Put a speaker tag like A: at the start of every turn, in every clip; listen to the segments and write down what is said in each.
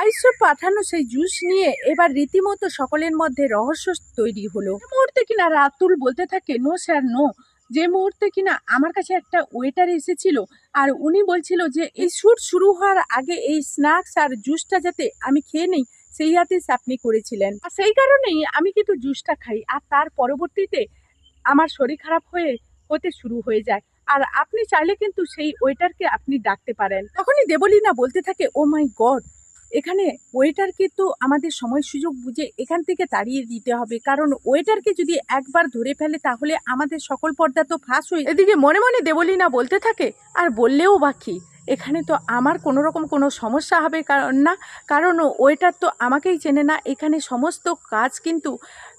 A: আইসুর পাঠানো সেই জুস নিয়ে এবার রীতিমতো সকলের মধ্যে রহস্য তৈরি হলো। মুহূর্তে কিনা রাতুল বলতে থাকে, নো স্যার, নো। যে মুহূর্তে কিনা আমার কাছে একটা ওয়েটার এসেছিল আর উনি বলছিল যে, এই শ্যুট শুরু হওয়ার আগে এই স্ন্যাক্স আর জুসটা যাতে আমি খেয়ে নেই, সেই আদেশ আপনি করেছিলেন। আর সেই কারণেই আমি কিন্তু জুসটা খাই আর তার পরবর্তীতে আমার শরীর খারাপ হয়ে, হতে শুরু হয়ে যায়। আর আপনি চাইলে কিন্তু সেই ওয়েটারকে আপনি ডাকতে পারেন। তখনই দেবলীনা বলতে থাকে, ও মাই গড এখানে ওয়েটারকে তো আমাদের সময় সুযোগ বুঝে এখান থেকে তাড়িয়ে দিতে হবে। কারণ ওয়েটারকে যদি একবার ধরে ফেলে, তাহলে আমাদের সকল পর্দা তো ফাঁস হয়ে এদিকে মনে মনে দেবলীনা বলতে থাকে, আর বললেও বাকি এখানে তো আমার কোনো রকম কোনো সমস্যা হবে কারণ না। কারণ ওয়েটার তো আমাকেই চেনে না। এখানে সমস্ত কাজ কিন্তু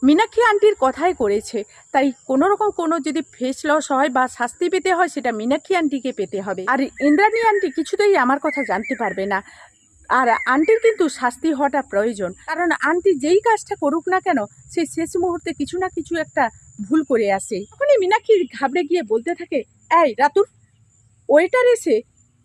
A: মীনাক্ষী আন্টির কথাই করেছে। তাই কোনো রকম কোনো যদি ফেস লস হয় বা শাস্তি পেতে হয়, সেটা মীনাক্ষী আন্টিকে পেতে হবে। আর ইন্দ্রাণী আন্টি কিছুতেই আমার কথা জানতে পারবে না। আর আন্টির কিন্তু শাস্তি হওয়াটা প্রয়োজন। কারণ আন্টি যেই কাজটা করুক না কেন, সে শেষ মুহূর্তে কিছু না কিছু একটা ভুল করে আসে। তখনই মীনাক্ষী ঘাবড়ে গিয়ে বলতে থাকে, এই রাতুর ওয়েটার এসে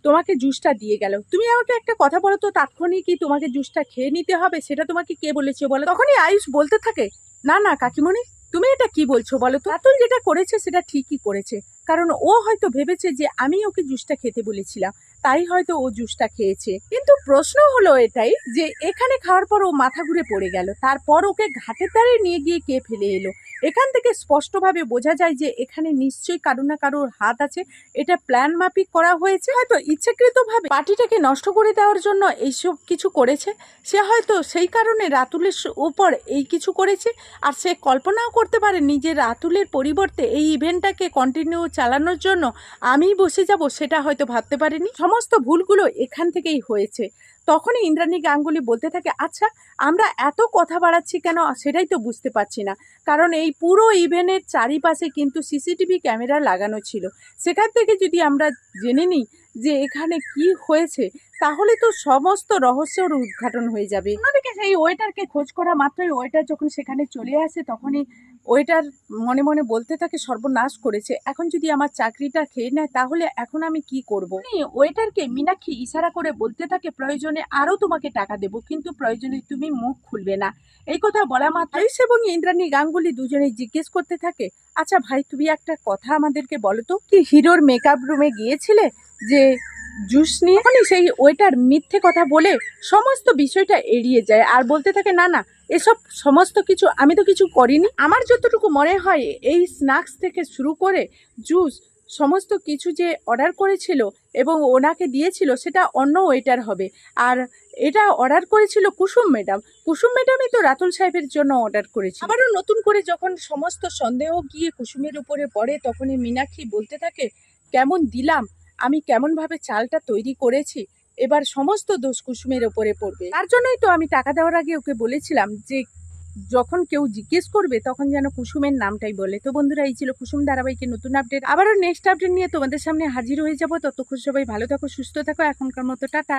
A: তোমাকে জুসটা দিয়ে গেল। তুমি আমাকে একটা কথা বলো তো, তাৎক্ষণিক কি তোমাকে জুসটা খেয়ে নিতে হবে? সেটা তোমাকে কে বলেছে বলো? তখনই আয়ুষ বলতে থাকে, না না, কাকিমণি, তুমি এটা কি বলছো বলো তো? রাতুল যেটা করেছে সেটা ঠিকই করেছে। কারণ ও হয়তো ভেবেছে যে, আমি ওকে জুসটা খেতে বলেছিলাম। তাই হয়তো ও জুসটা খেয়েছে। কিন্তু প্রশ্ন হলো এটাই যে এখানে খাওয়ার পর ও মাথা ঘুরে পড়ে গেল। তারপর ওকে ঘাটের ধারে নিয়ে গিয়ে কে ফেলে এলো? এখান থেকে স্পষ্টভাবে বোঝা যায় যে এখানে নিশ্চয়ই কারও না কারোর হাত আছে। এটা প্ল্যান মাফিক করা হয়েছে। হয়তো ইচ্ছাকৃতভাবে পার্টিটাকে নষ্ট করে দেওয়ার জন্য এইসব কিছু করেছে। সে হয়তো সেই কারণে রাতুলের উপর এই কিছু করেছে। আর সে কল্পনাও করতে পারে নিজের রাতুলের পরিবর্তে এই ইভেন্টটাকে কন্টিনিউ চালানোর জন্য আমি বসে যাব সেটা হয়তো ভাবতে পারিনি। সমস্ত ভুলগুলো এখান থেকেই হয়েছে। তখনই ইন্দ্রাণী গাঙ্গুলি বলতে থাকে আচ্ছা আমরা এত কথা বাড়াচ্ছি কেন? সেটাই তো বুঝতে পারছি না। কারণ এই পুরো ইভেন্টের চারিপাশে কিন্তু সিসিটিভি ক্যামেরা লাগানো ছিল। সেখান থেকে যদি আমরা জেনে নিই যে এখানে কি হয়েছে তাহলে তো সমস্ত রহস্যর উদ্ঘাটন হয়ে যাবে। অন্যদিকে সেই ওয়েটারকে খোঁজ করা মাত্রই ওয়েটার যখন সেখানে চলে আসে তখনই ওয়েটার মনে মনে বলতে থাকে সর্বনাশ করেছে। এখন যদি আমার চাকরিটা খেয়ে নেয় তাহলে এখন আমি কি করব? ওয়েটারকে মীনাক্ষী ইশারা করে বলতে থাকে প্রয়োজনে আরও তোমাকে টাকা দেবো কিন্তু প্রয়োজনে তুমি মুখ খুলবে না। এই কথা বলা মাত্র আয়ুষ এবং ইন্দ্রাণী গাঙ্গুলি দুজনেই জিজ্ঞেস করতে থাকে আচ্ছা ভাই তুমি একটা কথা আমাদেরকে বলো তো? কি হিরোর মেকআপ রুমে গিয়েছিলে? যে জুস নিয়ে তখনই সেই ওয়েটার মিথ্যে কথা বলে সমস্ত বিষয়টা এড়িয়ে যায় আর বলতে থাকে না না এসব সমস্ত কিছু আমি তো কিছু করিনি। আমার যতটুকু মনে হয় এই স্ন্যাক্স থেকে শুরু করে জুস সমস্ত কিছু যে অর্ডার করেছিল এবং ওনাকে দিয়েছিল সেটা অন্য ওয়েটার হবে। আর এটা অর্ডার করেছিল কুসুম ম্যাডাম। কুসুম ম্যাডামই তো রাতুল সাহেবের জন্য অর্ডার করেছে আবারও নতুন করে যখন সমস্ত সন্দেহ গিয়ে কুসুমের উপরে পড়ে তখনই মীনাক্ষী বলতে থাকে কেমন দিলাম আমি কেমনভাবে চালটা তৈরি করেছি, এবার সমস্ত দোষ কুসুমের ওপরে পড়বে। তার জন্যই তো আমি টাকা দেওয়ার আগে ওকে বলেছিলাম যে, যখন কেউ জিজ্ঞেস করবে তখন যেন কুসুমের নামটাই বলে। তো বন্ধুরা, এই ছিল কুসুম ধারাবাহিকের নতুন আপডেট আবারও নেক্সট আপডেট নিয়ে তোমাদের সামনে হাজির হয়ে যাব। ততক্ষণ সবাই ভালো থাকো, সুস্থ থাকো। এখনকার মতো টাটা।